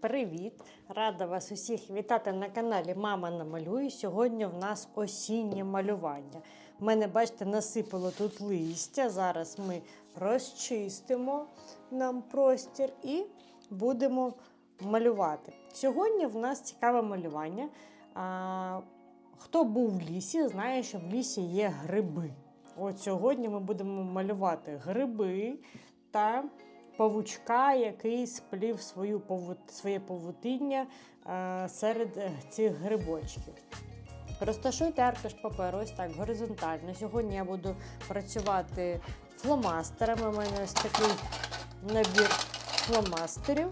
привіт! Рада вас усіх вітати на каналі Мама намалює. Сьогодні в нас осіннє малювання. У мене, бачите, насипало тут листя. Зараз ми розчистимо нам простір і будемо малювати. Сьогодні в нас цікаве малювання. А, хто був в лісі, знає, що в лісі є гриби. От сьогодні ми будемо малювати гриби та павучка, який сплів свою своє павутиння е, серед е, цих грибочків. Розташуйте аркуш паперу ось так горизонтально. Сьогодні я буду працювати фломастерами. У мене ось такий набір фломастерів.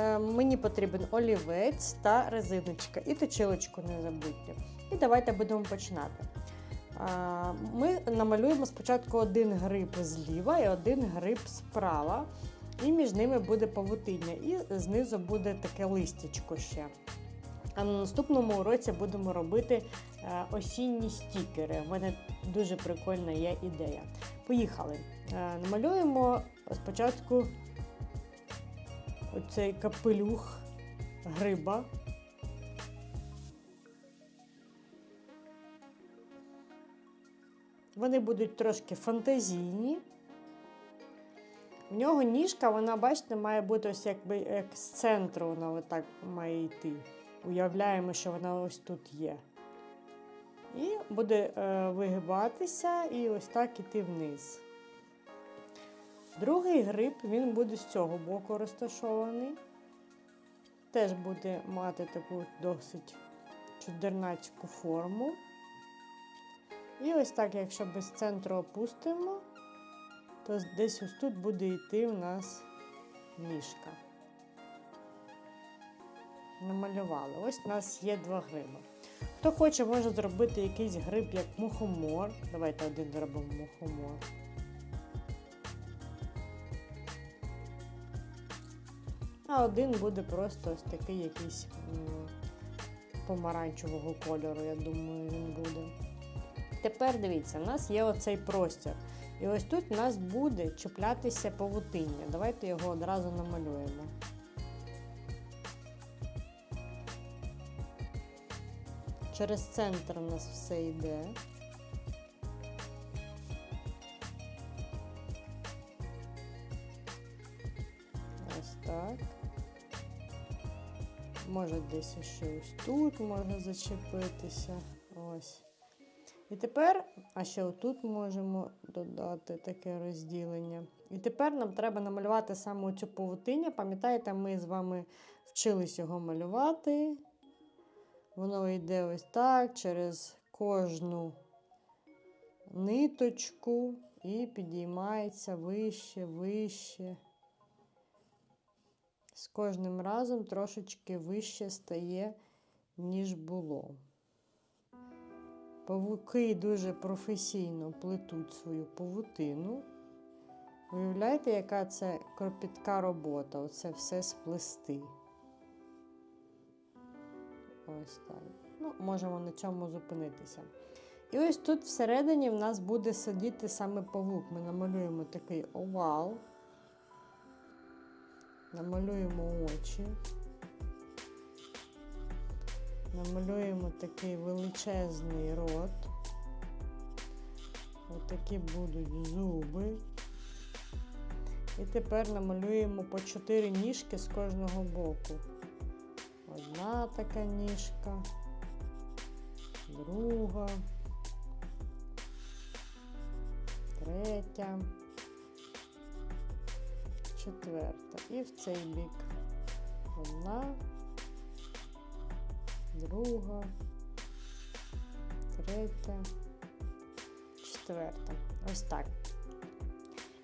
Е, Мені потрібен олівець та резиночка. І точилочку не забудьте. І давайте будемо починати. Ми намалюємо спочатку один гриб зліва і один гриб справа. І між ними буде павутиння, і знизу буде таке листячко ще. А на наступному уроці будемо робити е, осінні стікери. У мене дуже прикольна є ідея. Поїхали. Е, Намалюємо спочатку оцей капелюх гриба. Вони будуть трошки фантазійні. В нього ніжка, вона, бачите, має бути ось якби як з центру вона отак має йти. Уявляємо, що вона ось тут є. І буде е, вигибатися і ось так іти вниз. Другий гриб він буде з цього боку розташований. Теж буде мати таку досить чудернацьку форму. І ось так, якщо без центру опустимо, то десь ось тут буде йти у нас ніжка. Намалювали. Ось у нас є два гриби. Хто хоче, може зробити якийсь гриб, як мухомор. Давайте один зробимо мухомор. А один буде просто ось такий якийсь помаранчевого кольору, я думаю, він буде. Тепер дивіться, у нас є оцей простір. І ось тут у нас буде чіплятися павутиння. Давайте його одразу намалюємо. Через центр у нас все йде. Ось так. Може десь ще ось тут може зачепитися. І тепер, а ще отут можемо додати таке розділення. І тепер нам треба намалювати саме цю павутиння. Пам'ятаєте, ми з вами вчились його малювати. Воно йде ось так через кожну ниточку і підіймається вище, вище. З кожним разом трошечки вище стає, ніж було. Павуки дуже професійно плетуть свою павутину. Уявляєте, яка це кропітка робота, оце все сплести. Ось так. Ну, можемо на цьому зупинитися. І ось тут всередині в нас буде сидіти саме павук. Ми намалюємо такий овал, намалюємо очі. Намалюємо такий величезний рот. Отакі будуть зуби. І тепер намалюємо по 4 ніжки з кожного боку. Одна така ніжка, друга, третя, четверта. І в цей бік одна друга, третя, четверта. Ось так.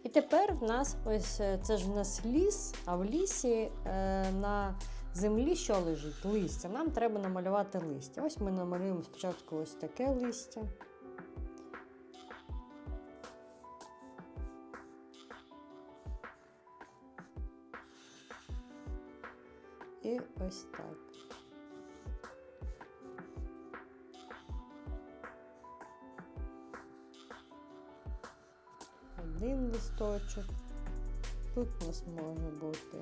І тепер в нас ось е, це ж в нас ліс, а в лісі е, на землі що лежить? Листя. Нам треба намалювати листя. Ось ми намалюємо спочатку ось таке листя. І ось так. Листочок. Тут у нас може бути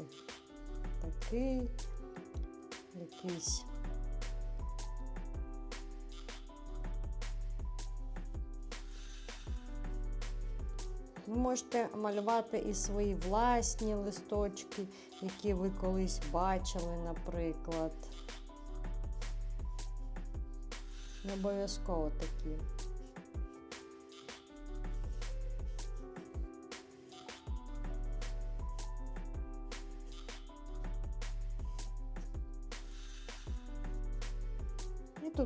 такий, якийсь. Ви можете малювати і свої власні листочки, які ви колись бачили, наприклад. Не обов'язково такі.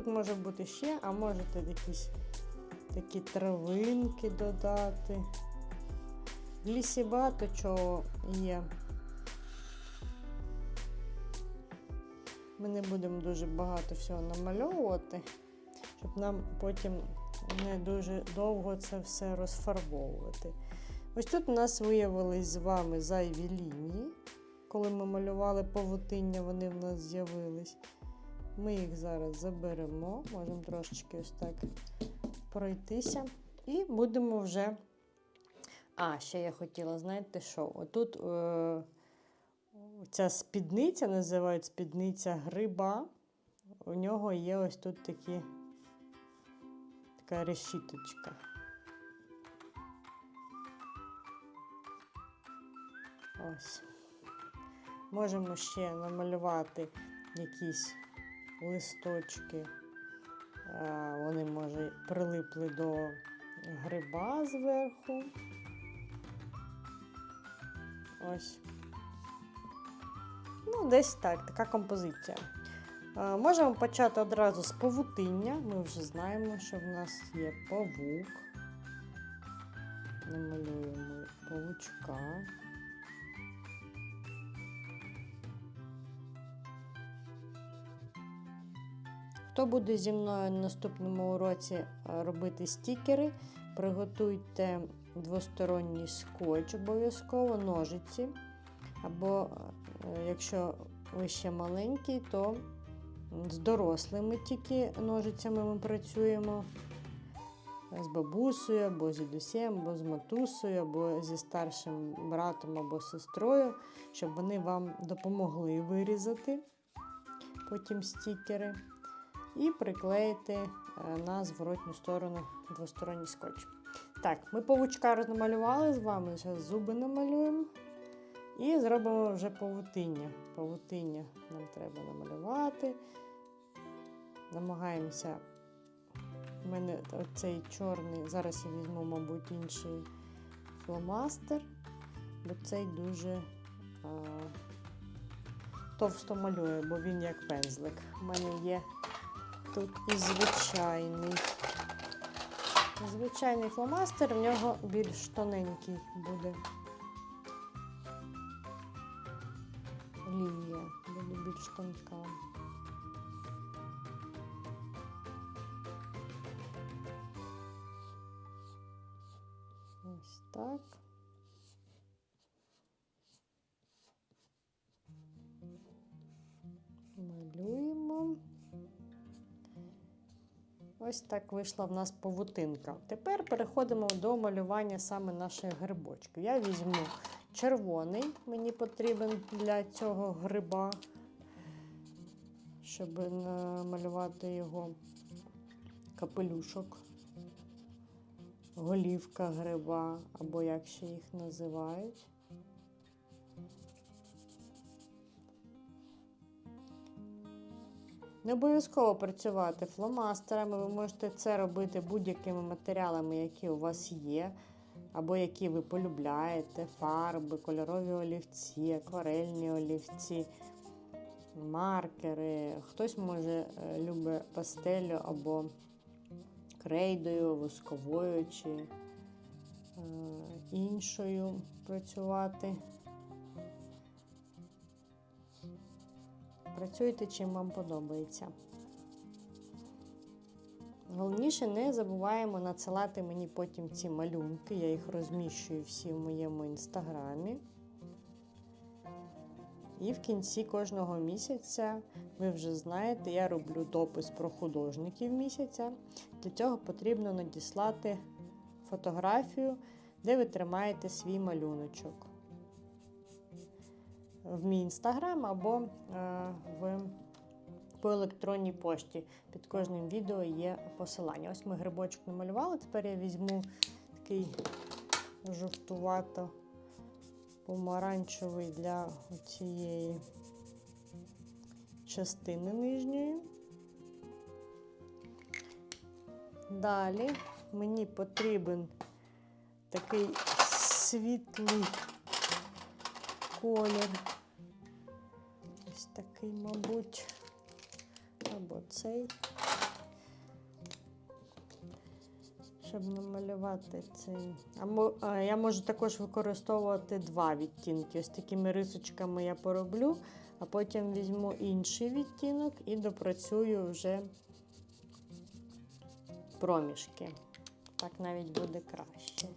Тут може бути ще, а можете якісь такі травинки додати. В лісі багато чого є. Ми не будемо дуже багато всього намальовувати, щоб нам потім не дуже довго це все розфарбовувати. Ось тут у нас виявились з вами зайві лінії. Коли ми малювали павутиння, вони в нас з'явились. Ми їх зараз заберемо, можемо трошечки ось так пройтися. І будемо вже. А, ще я хотіла, знаєте що? Отут е, ця спідниця, називають спідниця гриба. У нього є ось тут такі, така решіточка. Ось. Можемо ще намалювати якісь листочки. Е, Вони, може, прилипли до гриба зверху. Ось. Ну, десь так, така композиція. Е, Можемо почати одразу з павутиння. Ми вже знаємо, що в нас є павук. Намалюємо павучка. Хто буде зі мною на наступному уроці е, робити стікери, приготуйте двосторонній скотч обов'язково, ножиці. Або, е, якщо ви ще маленький, то з дорослими тільки ножицями ми працюємо. З бабусею, або з дідусем, або з матусею, або зі старшим братом або сестрою, щоб вони вам допомогли вирізати потім стікери і приклеїти е, на зворотню сторону двосторонній скотч. Так, ми павучка розмалювали з вами, зараз зуби намалюємо. І зробимо вже павутиння. Павутиння нам треба намалювати. Намагаємося. У мене цей чорний, зараз я візьму, мабуть, інший фломастер, бо цей дуже а, товсто малює, бо він як пензлик. У мене є тут і звичайний. Звичайний фломастер, в нього більш тоненький буде. Лінія буде більш тонка. Ось так. Ось так вийшла в нас павутинка. Тепер переходимо до малювання саме наших грибочків. Я візьму червоний, мені потрібен для цього гриба, щоб намалювати його капелюшок, голівка гриба, або як ще їх називають. Не обов'язково працювати фломастерами, ви можете це робити будь-якими матеріалами, які у вас є, або які ви полюбляєте: фарби, кольорові олівці, акварельні олівці, маркери. Хтось може е, любить пастелю або крейдою, восковою чи е, іншою працювати. Працюйте, чим вам подобається. Головніше, не забуваємо надсилати мені потім ці малюнки. Я їх розміщую всі в моєму інстаграмі. І в кінці кожного місяця, ви вже знаєте, я роблю допис про художників місяця. Для цього потрібно надіслати фотографію, де ви тримаєте свій малюночок. В мій інстаграм або е, в, по електронній пошті. Під кожним відео є посилання. Ось ми грибочок намалювали. Тепер я візьму такий жовтувато помаранчевий для цієї частини нижньої. Далі мені потрібен такий світлий колір. Такий, мабуть, або цей. Щоб намалювати цей. А я можу також використовувати два відтінки. Ось такими рисочками я пороблю, а потім візьму інший відтінок і допрацюю вже проміжки. Так навіть буде краще.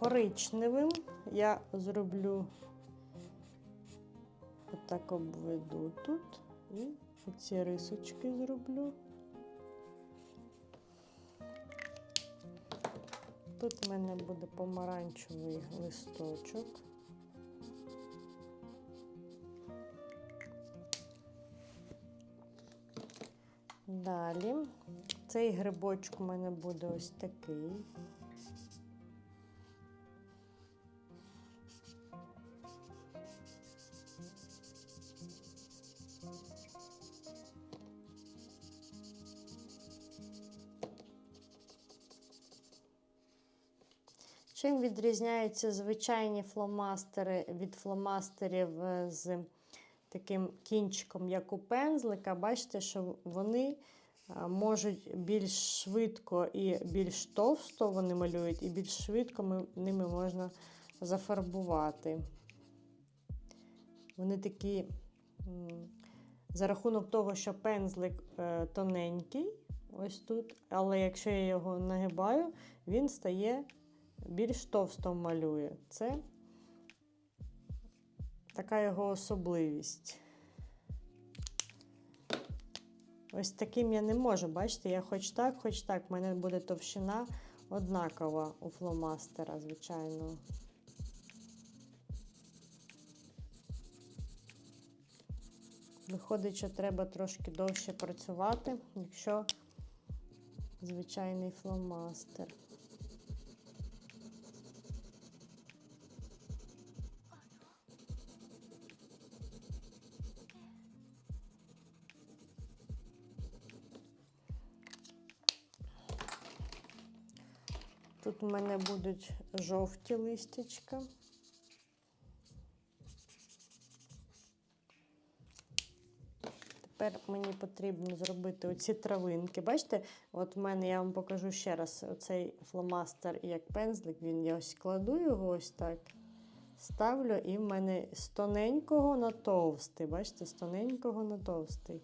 Коричневим я зроблю отак обведу тут і ці рисочки зроблю. Тут в мене буде помаранчевий листочок. Далі цей грибочок у мене буде ось такий. Чим відрізняються звичайні фломастери від фломастерів е, з таким кінчиком, як у пензлика? Бачите, що вони е, можуть більш швидко і більш товсто вони малюють, і більш швидко ними можна зафарбувати. Вони такі, за рахунок того, що пензлик е, тоненький, ось тут, але якщо я його нагибаю, він стає більш товсто малює. Це така його особливість. Ось таким я не можу, бачите, я хоч так, хоч так, в мене буде товщина однакова у фломастера, звичайно. Виходить, що треба трошки довше працювати, якщо звичайний фломастер. Тут у мене будуть жовті листячка. Тепер мені потрібно зробити оці травинки. Бачите, от в мене я вам покажу ще раз оцей фломастер як пензлик. Він я ось кладу його ось так. Ставлю, і в мене з тоненького на товстий. Бачите, з тоненького на товстий.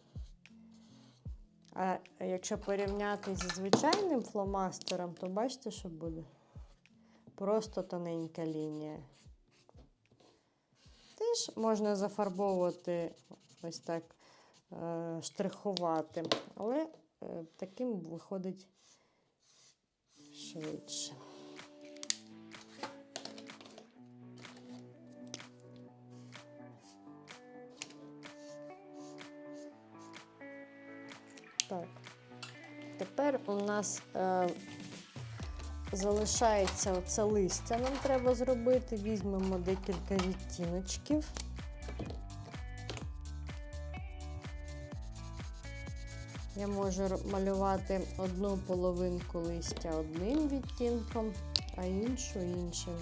А якщо порівняти зі звичайним фломастером, то бачите, що буде? Просто тоненька лінія. Теж можна зафарбовувати ось так, е, штрихувати, але е, таким виходить швидше. Так. Тепер у нас е, залишається оце листя. Нам треба зробити. Візьмемо декілька відтіночків. Я можу малювати одну половинку листя одним відтінком, а іншу іншим.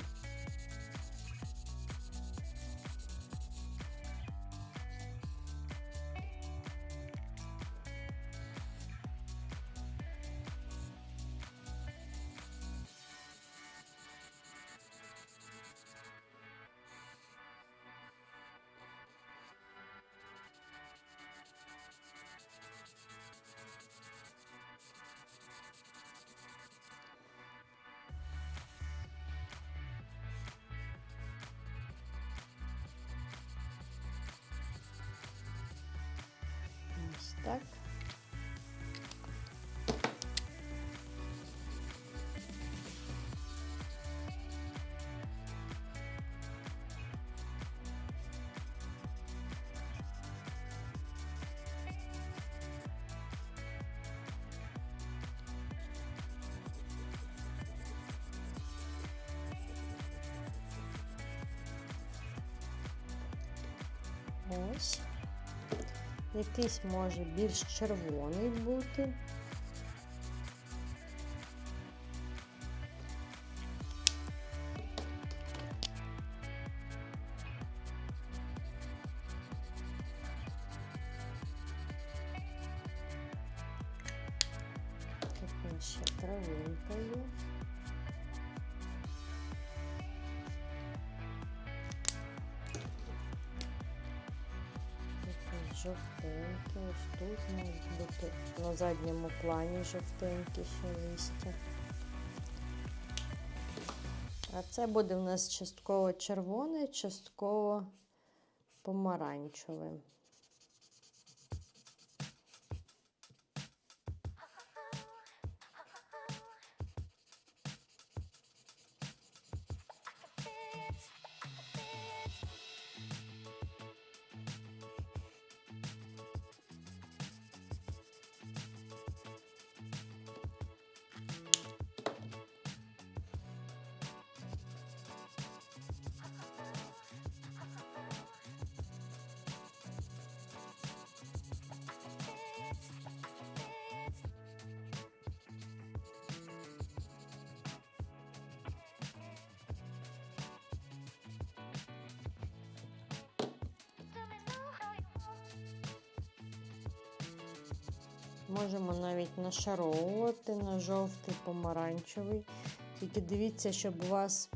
Так. Ось. Якийсь може більш червоний бути. Ще травинка є. Жовтенькі, ось тут можуть бути на задньому плані жовтенькі ще листя. А це буде в нас частково червоне, частково помаранчеве. Можемо навіть нашаровувати на жовтий, помаранчевий. Тільки дивіться, щоб у вас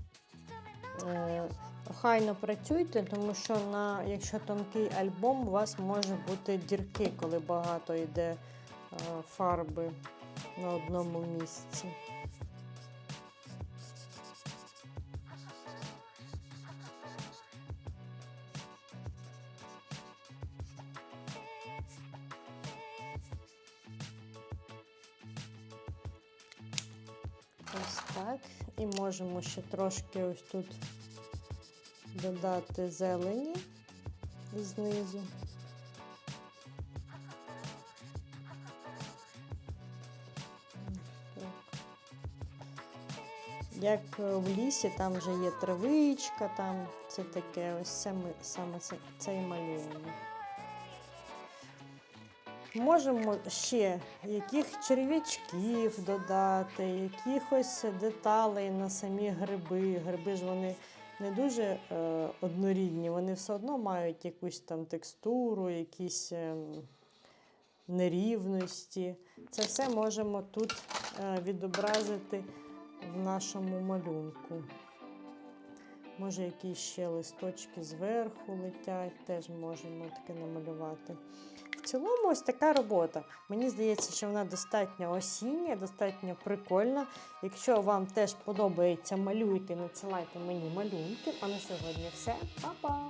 е, охайно працюйте, тому що на, якщо тонкий альбом, у вас може бути дірки, коли багато йде е, фарби на одному місці. Ось так. І можемо ще трошки ось тут додати зелені знизу. Як в лісі, там вже є травичка, там це таке, ось саме, саме це, це. Можемо ще яких черв'ячків додати, якихось деталей на самі гриби. Гриби ж вони не дуже е, однорідні, вони все одно мають якусь там текстуру, якісь е, нерівності. Це все можемо тут е, відобразити в нашому малюнку. Може, якісь ще листочки зверху летять, теж можемо таке намалювати. В цілому, ось така робота. Мені здається, що вона достатньо осіння, достатньо прикольна. Якщо вам теж подобається, малюйте, надсилайте мені малюнки. А на сьогодні все. Па-па!